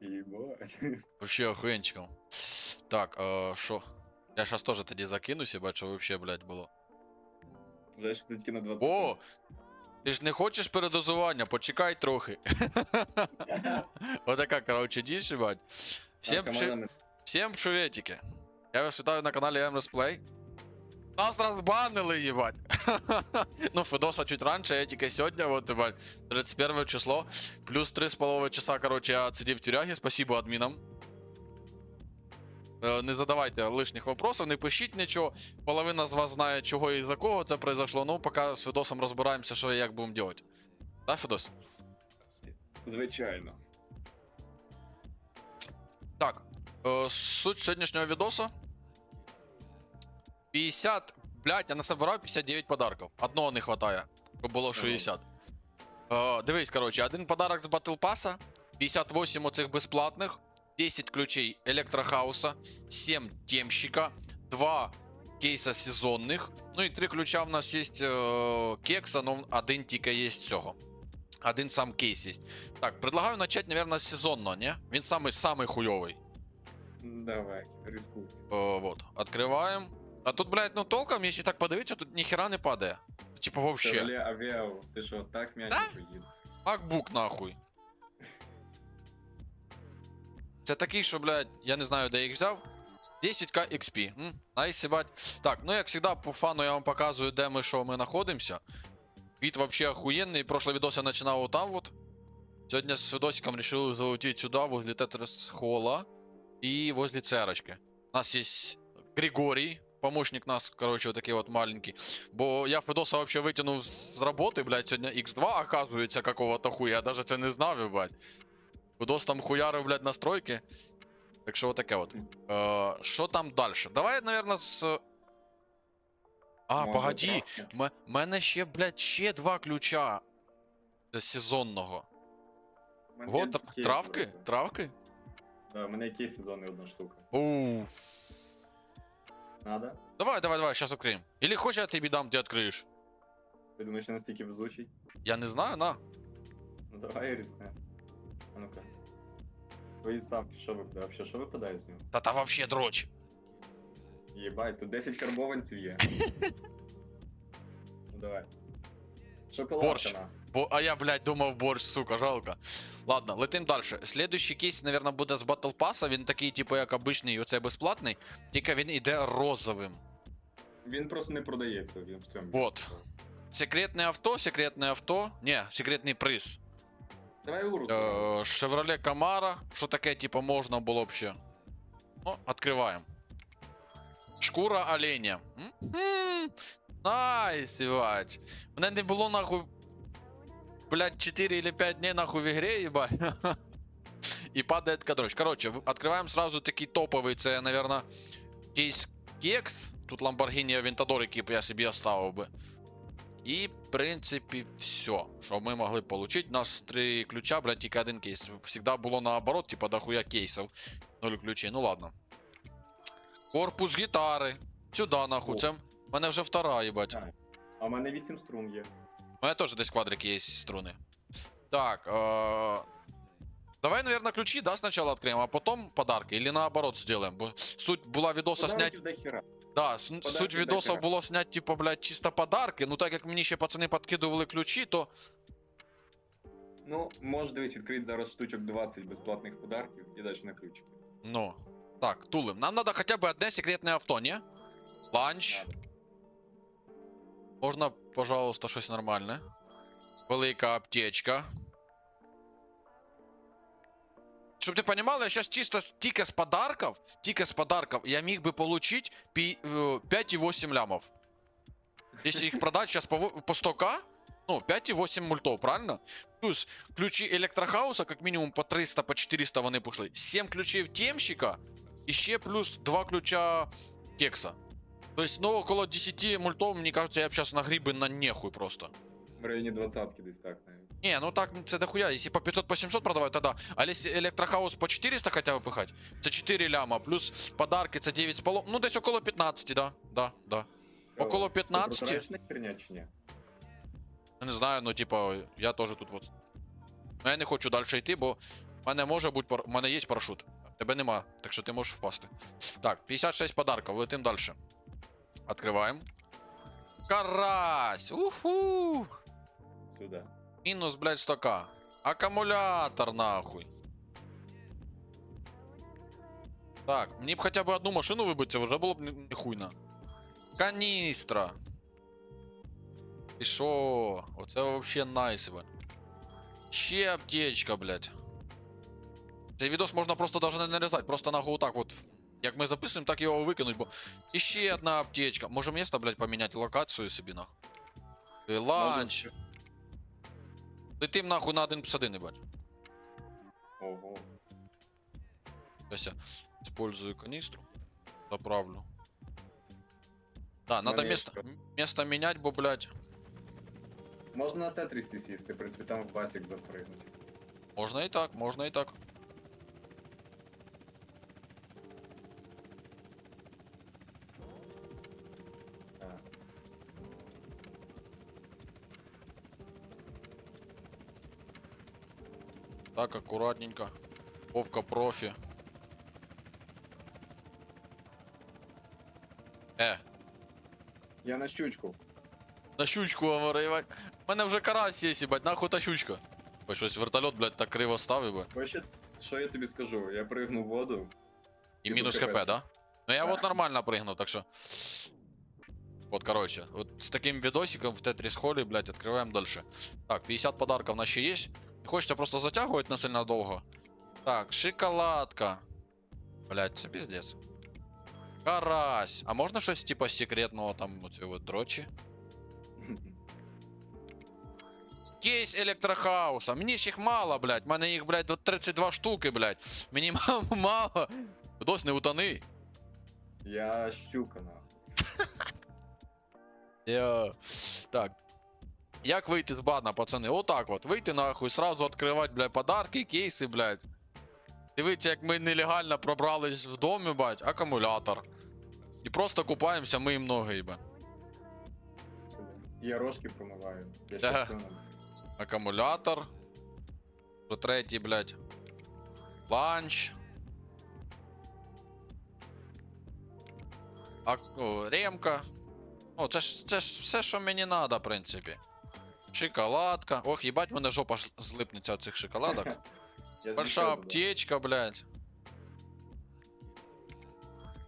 Ебать. Вообще охуенчиком. Так, е, що? Я щас теж тоді закинуся, бачу, вообще, блядь, було. Вже ж це тільки на 20. О! Ти ж не хочеш передозування, почекай трохи. Отака, короче, діч, бать. Всім, Так, пши... команда Всім приветики. Я вас вітаю на каналі Emrus Нас розбанили, їбать. ну, Федоса чуть раніше, я тільки сьогодні, от, їбать, 31 число, плюс 3,5 часа, короче, я сидів в тюрягі, спасибо адмінам. Е, Не задавайте лишніх вопросів, не пишіть нічого. Половина з вас знає, чого і за кого це произошло. Ну, поки з Федосом розбираємося, що і як будемо робити. Да, Федос? Звичайно. Так, е, суть сьогоднішнього відоса. 50, блядь, я насобирав 59 подарків. Одного не хватає, щоб було 60. Е, дивись, короче, один подарок з Battle Pass, 58 оцих безплатних, 10 ключей Електрохауса, 7 темщика, 2 кейса сезонних, ну і 3 ключа в нас є е, кекса, но один тільки є з цього. Один сам кейс є. Так, предлагаю начать, наверное, з сезонного, не? Він самий самий хуйовий. Давай, рискуй. О, вот, открываем. А тут, блядь, ну толком, если так подивитися, тут ніхера не падає. Типа вообще. Шевроле Авіал, ти що, так м'яненько їде? MacBook нахуй. Це такий, що, блядь, я не знаю, де їх взяв. 10к XP. М? Найс, їбать. Так, ну як завжди, по фану я вам показую, де ми, що ми знаходимося. Вид вообще охуенный. Прошлый видос я начинал вот там вот. Сегодня с видосиком решил залететь сюда, возле Тетрис Холла. И возле церочки. У нас есть Григорий, помощник нас, короче, вот такие вот маленький. Бо я Федоса вообще вытянул с работы, блядь, сегодня X2 оказывается какого-то хуя. Я даже це не знав, ебать. Федос там хуярив, блядь, настройки. Так що отаке от. Е, Що там дальше? Давай, наверное, з. А, Може, погоді. травки? М- мене ще, блядь, ще два ключа з сезонного. У мене Вот, є травки? кейс, Травки? Да, у мене який сезонний одна штука. Уф. Надо? Давай, давай, давай, сейчас откроем. Или хочешь я тебе дам, ты откроешь? Ти думаєш, я настільки везучий? Я не знаю, на. Ну давай рискнемо. А ну-ка. Твої ставки, що випадає? Вообще, що випадає з нього? Та та вообще дрочь. Єбать, тут 10 карбованців є. ну давай. Борщ. Шоколадка на. Бо, а я, блядь, думав борщ, сука, жалко. Ладно, летим дальше. Следующий кейс, наверное, буде з Battle Pass. Він такий, типу, як обичний, оцей безплатний, тільки він іде розовим. Він просто не продається він в цьому. Вот. Секретне авто, секретне авто. Не, секретний приз. Давай уру. Е, Chevrolet Camaro. Що таке, типу, можна було б ще? Ну, відкриваємо. Шкура оленя. Найс, ебать. Мене не було нахуй. Блять, 4 или 5 дней нахуй в игре, ебать. И падает кадрочь. Короче, открываем сразу такий топовый. Це, наверное, кейс кекс. Тут Lamborghini Aventador, який б я собі оставив би. І, в принципі, все, що ми могли получить. У нас три ключа, блядь, тільки один кейс. Всегда було наоборот, типа дохуя кейсів. Нуль ключей, ну ладно. Корпус гітари. Сюда нахуй. Це мене вже втора, їбать. А. А в мене 8 струн є. У мене теж десь квадрики є струни. Так. Э... Давай, наверное, ключи, да, сначала откроем, а потом подарки. Или наоборот сделаем. Бо суть була відоса снять. Подарків до хера. Да, с- Подарки суть до відоса хера. було снять, типа, блядь, чисто подарки. Ну так як мені ще пацани подкидували ключі, то. Ну, можеш дивись, відкрити зараз штучок 20 безплатних подарків і далі на ключики. Ну. Так, тулим. Нам надо хотя бы одне секретне авто, не? Ланч. Надо. Можна, пожалуйста, щось нормальне. Велика аптечка. Щоб ти понимал, я сейчас чисто с- тільки з подарків, тільки з подарків, я міг би получить пі- э, 5,8 лямов. Если их продать сейчас по, во- по 100к, ну, 5,8 мультов, правильно? Плюс ключі електрохауса, как минимум по 300, по 400 вони пошли. 7 ключів темщика, і ще плюс 2 ключа кекса. То есть, ну, около 10 мультов, мне кажется, я бы сейчас нагреб бы на нехуй просто. В районі 20 десь так навіть. Не, ну так це дохуя. Если по 500, по 700 продавать, тогда. А если электрохаус по 400 хотя бы пихать, це 4 ляма, плюс подарки, це 9 з полом. Ну, десь около 15, да. Да, да. Около О, ти 15. протирачна херня чи ні? Я не знаю, ну, типа, я тоже тут вот. Ну, я не хочу дальше йти, бо У мене може бути пар... У мене є парашут. Тебе нема, так що ти можеш впасти. Так, 56 подарків, летим далі. Откриваємо. Карась! Уху! Сюди. Мінус, блядь, 100к. Акумулятор, нахуй. Так, мені б хоча б одну машину вибити, це вже було б не- ніхуйно. Каністра. І шо? Оце вообще найс, ебать. Ще аптечка, блядь. Цей відос можна просто даже не нарізати, просто нахуй отак от. Як ми записуємо, так його викинуть, бо. І ще одна аптечка. Може місто, блядь, поміняти локацію собі нахуй. Е, Ланч. Летим нахуй на один плюс один, ебать. Ого. Сейчас я использую канистру. Заправлю. Да, надо Мене место, є м- место менять, бо, блядь. Можна на тетрісі сісти, в принципі, там в басік запригнути. Можно и так, можно и так. Так. Так, аккуратненько. Вовка профи. Е, Я на щучку. на щучку говорив. У мене вже карась є, їбать, нахуй та щучка. Ой, щось вертольот, блядь, так криво ставив би. Вообще, що я тобі скажу? Я пригнув в воду. И И минус тут хп, КП. да? Ну я Да. вот нормально прыгнул, так что... Вот, короче, вот с таким видосиком в Тетрис Холли, блядь, открываем дальше. Так, 50 подарков на ще есть. Не хочется просто затягивать насильно долго. Так, шоколадка. Блядь, це пиздец. Карась. А можно щось типа секретного там вот вот дрочи? Кейс електрохауса. Мені ж їх мало, блядь. У мене їх, блядь, до 32 штуки, блядь. Мені ма- мало. Дос не утони. Я щука нахуй. Я... Так. Як вийти з бана, пацани? Отак от. Вийти нахуй, сразу відкривати, блядь, подарки, кейси, блядь. Дивіться, як ми нелегально пробрались в домі, бать, акумулятор. І просто купаємося, миємо ноги, їбе. Я рожки промиваю. Я щас Акумулятор. Вже третій, блядь. Ланч. Ак... О, ремка. О, це ж, це ж все, що мені надо, в принципі. Шоколадка. Ох, їбать, мене жопа ж злипнеться від цих шоколадок. Я Большая злетів туди. аптечка, блядь.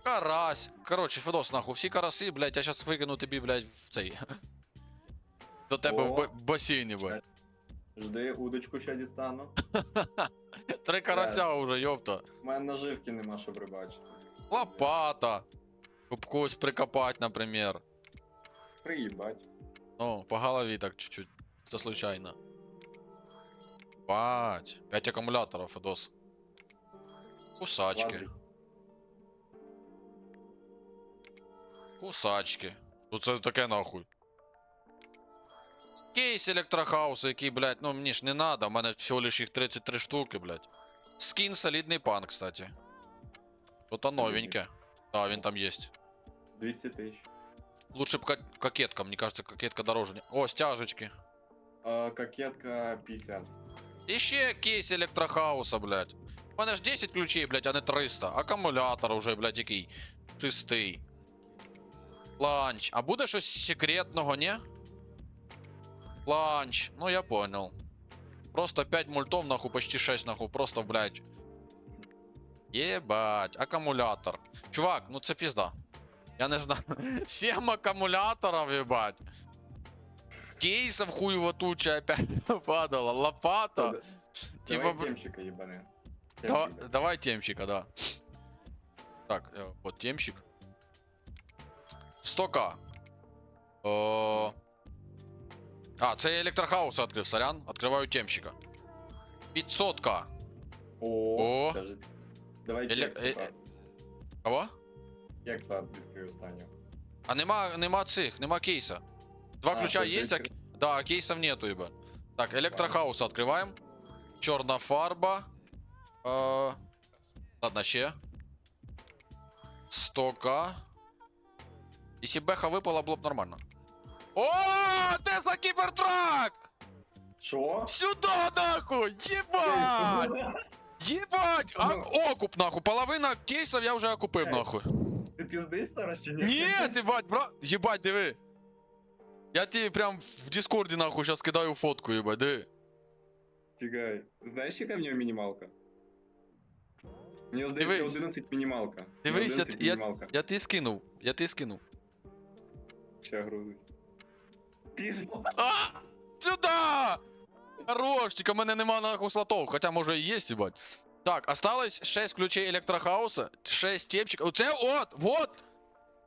Карась. Короче, Федос, нахуй, всі караси, блядь, я сейчас викину тобі, блядь, в цей. До тебе в О. ба- басейні, блядь. Жди, удочку ще дістану. Три карася уже, ёпта. У мене наживки нема, щоб рибачити. Лопата. Щоб когось прикопати, например. Приїбать. Ну, по голові так чуть-чуть. Це случайно. Бать. 5 акумуляторів, Федос. Кусачки. Ладно. Кусачки. Що це таке нахуй? Кейс електрохаусу, який, блядь, ну мені ж не надо, у мене всього лиш їх 33 штуки, блядь. Скін солідний пан, кстати. Тут новеньке. Да, він там есть. 200 тисяч. Лучше б ко- кокетка, мне кажется, кокетка дороже. не- О, стяжечки. А, кокетка 50. І ще кейс електрохауса, блядь. У мене ж 10 ключей, блядь, а не 300. Акумулятор уже, блядь, який. Чистий. Ланч. А буде щось секретного, ні? Ланч. Ну я понял. Просто 5 мультов, нахуй, почти 6, нахуй, просто, блядь. Єбать, акумулятор. Чувак, ну це пізда. Я не знаю. 7 аккумуляторов, ебать. Кейсов хуево туча опять падала. Лопата. Давай Типа, темщика ебане. Давай, Темщика. давай темщика, да. Так, э, вот темщик. 100к. О... А, це я електрохаус відкрив, сорян. Откриваю темщика. 500к. О, Давай кекса, так. Кого? Кекса відкрию останнього. А нема, нема цих, нема кейса. Два А, ключа есть а... да, а кейсов нету, ебать. Так, электрохаус открываем. Черная фарба. Э, Ладно, ще. 100к. Если беха выпала, было бы нормально. О, Тесла Кибертрак! Що? Сюда, нахуй! Ебать! Єбать! А, Ну. окуп, нахуй. Половина кейсів я вже окупив, Ей. нахуй. Ти піздиш зараз чи ні? Ні, ти бать, бра. Єбать, диви. Я тобі прям в Дискорді, нахуй, зараз кидаю фотку, єбать, диви. Чекай. Знаєш, яка в нього мінімалка? Мені здається, Дивись. 11 мінімалка. Дивись, я- 11 я- мінімалка. Я ти скинув, я ти скинув. Ще грузить. Пізно. А! Сюда! Хорош, тільки в мене нема нахуй слотов, хоча може і є, їбать. Так, осталось 6 ключей електрохауса, 6 тепчик. Оце от, вот!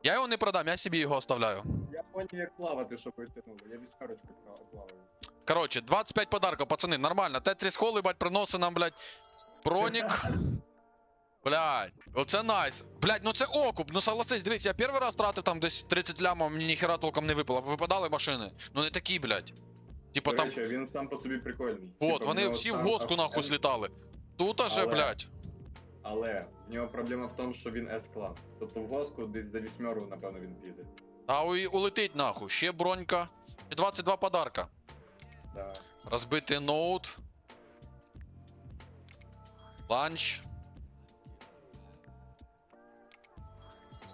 Я його не продам, я собі його оставляю. Я понял, як плавати, щоб витягнуло. Я вісьмерочку пла- плаваю. Короче, 25 подарков, пацаны, нормально. Тетріс Холл, ебать, приносить нам, блядь, бронік. Блядь, оце найс. Блядь, ну це окуп, ну согласись, дивись, я перший раз тратив там десь 30 лямов, мені ніхера толком не випало. Випадали машини, ну не такі, блядь. Типа там, речі, він сам по собі прикольний. от, Типа, в вони нього всі в сам госку нахуй слітали. Тут аже, Але- блядь. Але в нього проблема в тому, що він S-клас. Тобто в госку десь за вісьмеру, напевно, він піде. А у- улетить нахуй, ще бронька. І 22 подарка. Да. Розбитий ноут. Ланч.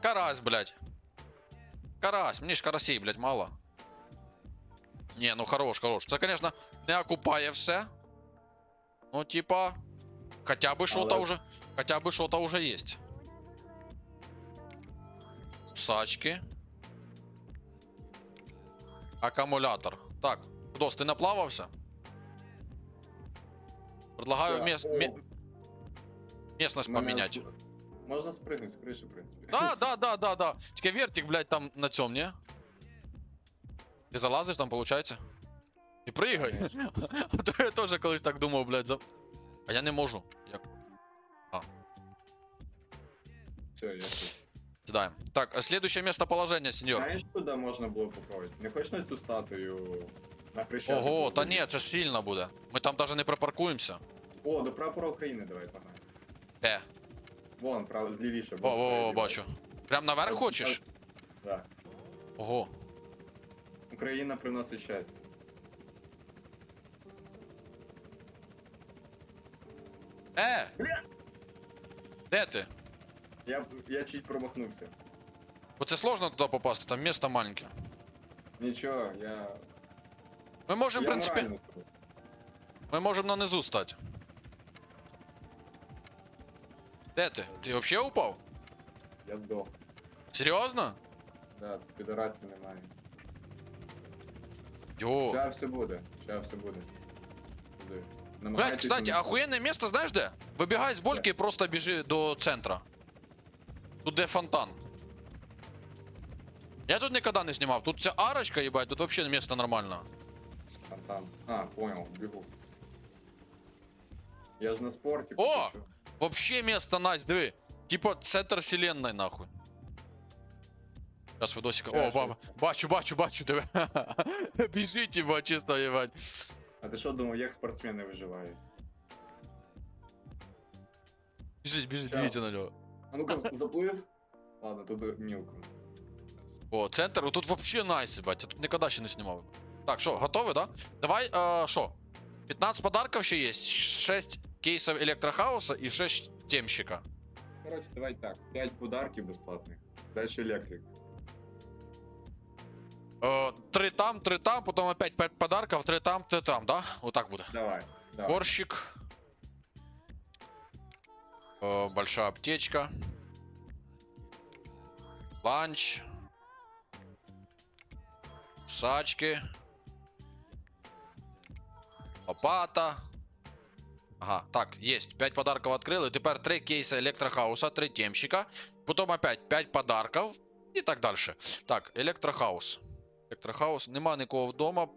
Карась, блядь. Карась, мені ж карасей, блядь, мало. Не, ну хорош, хорош. Це, конечно, не окупає все. Ну, типа, хотя бы что-то Але- уже, хотя бы что-то уже есть. Сачки. Аккумулятор. Так, Дос, ти наплавався? Предлагаю Да. мес... О, ме- местность мене поменять. тут- Можна спригнути з криші, в принципі. Да, да, да, да, да. Тільки вертик, блядь, там на цьому, не? Ти залазиш там, получается? І пригай. Конечно. А то я теж колись так думав, блядь, за... А я не можу. Як? Все, я тут. Сідаємо. Так, а следующее местоположение, сеньор. Знаєш, куди можна було попробувати? Не хочеш на цю статую на хрещатику? Ого, та ні, це ж сильно буде. Ми там даже не припаркуємося. О, до прапора України давай, погнали. Де? Вон, право, злівіше. Во, во, во, бачу. Прям наверх хочеш? Так. Ого. Україна приносить щастя. Е! Бля! Де ти? Я, я чуть промахнувся. Бо це сложно туди попасти, там місто маленьке. Нічого, я. Ми можемо, в я принципі, морально тут. ми можемо на низу стати. Де ти? Ти взагалі упав? Я здох. Серйозно? Да, тут підорасів немає. Йо. Ща все буде, ща все буде. Туди. Блять, Намагайтесь кстати, не- охуєнне місто, знаєш де? Вибігай з больки і просто біжи до центра. Тут де фонтан. Я тут ніколи не знімав. Тут ця арочка, їбать, тут взагалі місто нормальне. Там, там. А, понял, бегу. Я ж на спорті. О! хочу. Вообще место найс, диви. Типа центр вселенной, нахуй. Сейчас видосика. О, Кажеш, баба. Бачу, бачу, бачу диви. Біжить, їбать, чисто, їбать. А ти що думав, як спортсмени виживають? Біжить, біжить, Чао. дивіться на нього. А ну-ка, заплив? Ладно, тут мілко. О, центр, о, тут вообще найс, їбать. Я тут ніколи ще не знімав. Так, що, готові, да? Давай, е, що? 15 подарков ще є, 6 кейсів електрохауса і 6 темщика. Короче, давай так. 5 подарків безплатних. Дальше електрик. Е, 3 там, 3 там, потім опять 5 подарков, 3 там, 3 там, да? Отак буде. Давай. давай. Горщик. Э, большая аптечка. Ланч. Сачки. Лопата. Ага, так, есть. 5 подарков открыл. И теперь 3 кейса электрохауса, 3 темщика. Потом опять 5 подарков. И так дальше. Так, электрохаус. Электрохаус. Нема никого вдома.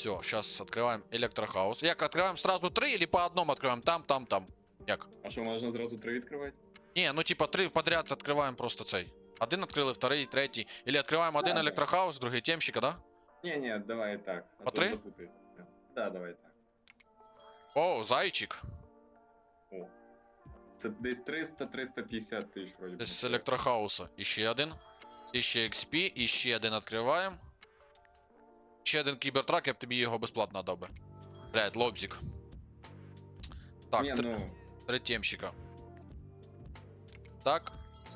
Все, сейчас открываем электрохаус. Як, открываем сразу три или по одному открываем? Там, там, там. Як? А що, можна зразу три відкривати? Не, ну типа три подряд открываем просто цей. Один открыли, второй, третий. Или открываем один Да, да. электрохаус, другий темщика, да? Ні, ні, давай так. А По то три? запутаюсь. Да, давай так. О, зайчик. О. Це десь 300-350 тисяч вроді. би. З електрохауса. Іще один. Іще XP, іще один відкриваємо. Ще один кібертрак, я б тобі його безплатно дав би. Блядь, лобзик. Так, Ні, три, ну, три темщика. Так.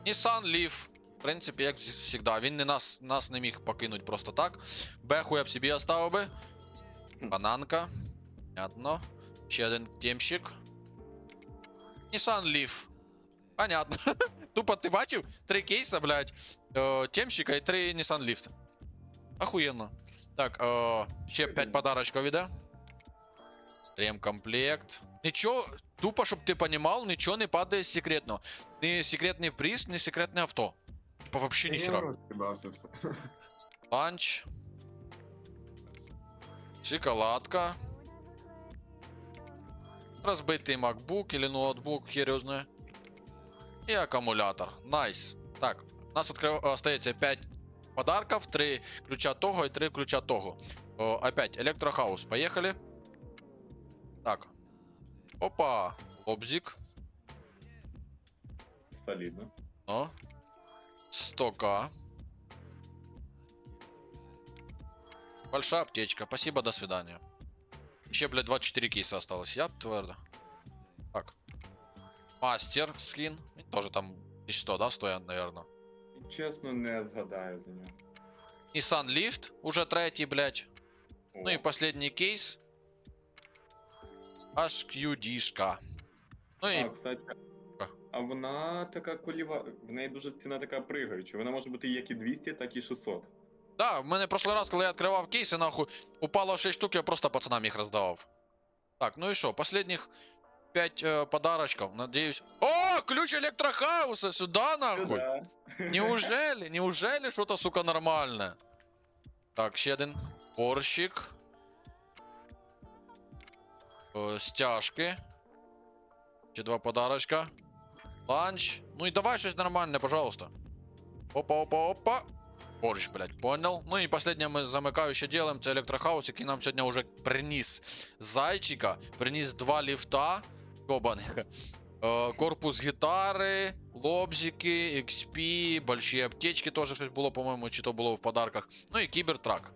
Nissan Leaf. В принципі, як завжди. Він не нас, нас не міг покинути просто так. Беху я б собі оставив би. Бананка. Понятно. Ще один темщик. Nissan Leaf. Понятно. Тупо ти бачив? Три кейса, блядь. Е, темщика і три Nissan Leaf. Охуєнно. Так, е, ще 5 подарочків іде. Ремкомплект. Нічого, тупо, щоб ти понімав, нічого не падає з секретного. Ні секретний приз, ні секретне авто. Типа вообще ніхера. розібався все. Ланч. Шоколадка. Разбитый MacBook или ноутбук, хер его знает. И аккумулятор. Найс. Так, у нас открыв... остается 5 подарков, 3 ключа того и 3 ключа того. О, опять электрохаус. Поехали. Так. Опа. Лобзик. Солідно. Ну. 100к. Большая аптечка. Спасибо, до свидания. Еще, блядь, 24 кейса осталось. Я твердо. Так. Мастер скин. Тоже там 1100, да, стоят, наверное. Чесно, не згадаю за нього. Nissan Lift. Уже третий, блядь. О, Ну и последний кейс. HQD-шка. Ну А, и кстати. А. А вона така коліва. В неї дуже ціна така пригаюча. Вона може бути як і 200, так і 600. Да, в мене прошлый раз, коли я відкривав кейси, нахуй, упало 6 штук, я просто пацанам їх роздавав. Так, ну і що, последних 5 э, подарочков, надеюсь. О, ключ электрохауса сюда, нахуй! Да. Неужели? Неужели что-то, сука, нормальное? Так, ще один борщик. Э, стяжки. Ще два подарочка. Ланч. Ну и давай щось нормальне, пожалуйста. Опа, опа, опа. Борщ, блядь, понял. Ну и последнее мы замыкающе делаем, це электрохаус, який нам сегодня уже приніс зайчика, приніс два ліфта, йобаних. Е, корпус гітари, лобзики, XP, большие аптечки тоже щось було, по-моєму, чи то було в подарках. Ну і кібертрак.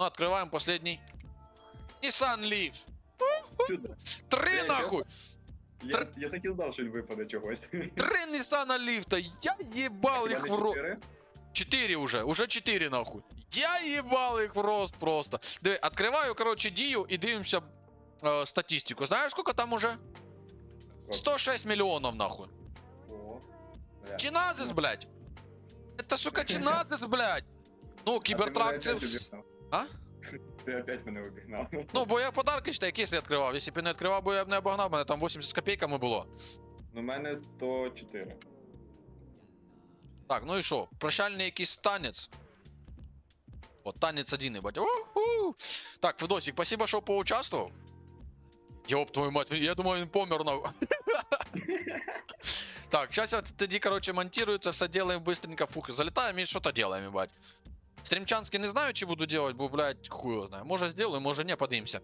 Ну, открываем последний. Nissan Leaf. Сюди. Три Я- нахуй! Я, я так і знав, що він випаде чогось. Три Nissan Leaf. Я ебал их в рот. Чотири? Четыре уже, уже четыре нахуй. Я ебал их в рост просто. Диви, открываю, короче, дію і дивимося е, статистику. Знаєш, сколько там уже? 106 миллионов нахуй. О, бля. Чиназис, блядь. Это, сука, чиназис, блядь. Ну, А ти кібертрак мене це... опять обігнав. А? Ти опять мене обігнав. Ну, бо я подарки ще якісь відкривав. Якщо б я не відкривав, бо я б не обогнав, мене там 80 з копійками було. Ну, у мене 104. Так, ну і що? Прощальний якийсь танець. От, танець один, ебать. Уху! Так, Федосик, спасибо, що поучаствував. Ёб твою мать, я думаю, він помер на. Так, сейчас я тоді, короче, монтируется, все делаем быстренько, фух, залетаем и что-то делаем, ебать. Стримчанский не знаю, чи буду делать, бо, блядь, хуй его знаю. Може сделаю, може не, подивимося.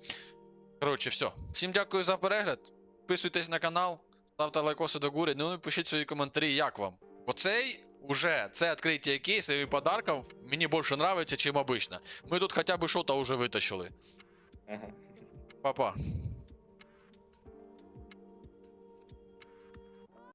Короче, все. Всім дякую за перегляд. Підписуйтесь на канал, ставте лайкоси до гури, ну і пишіть свої коментарі, як вам. Бо цей уже, це відкриття кейсів і подарків мені більше нравиться, чим обично. Ми тут хоча б що-то вже витащили. Ага. Па-па.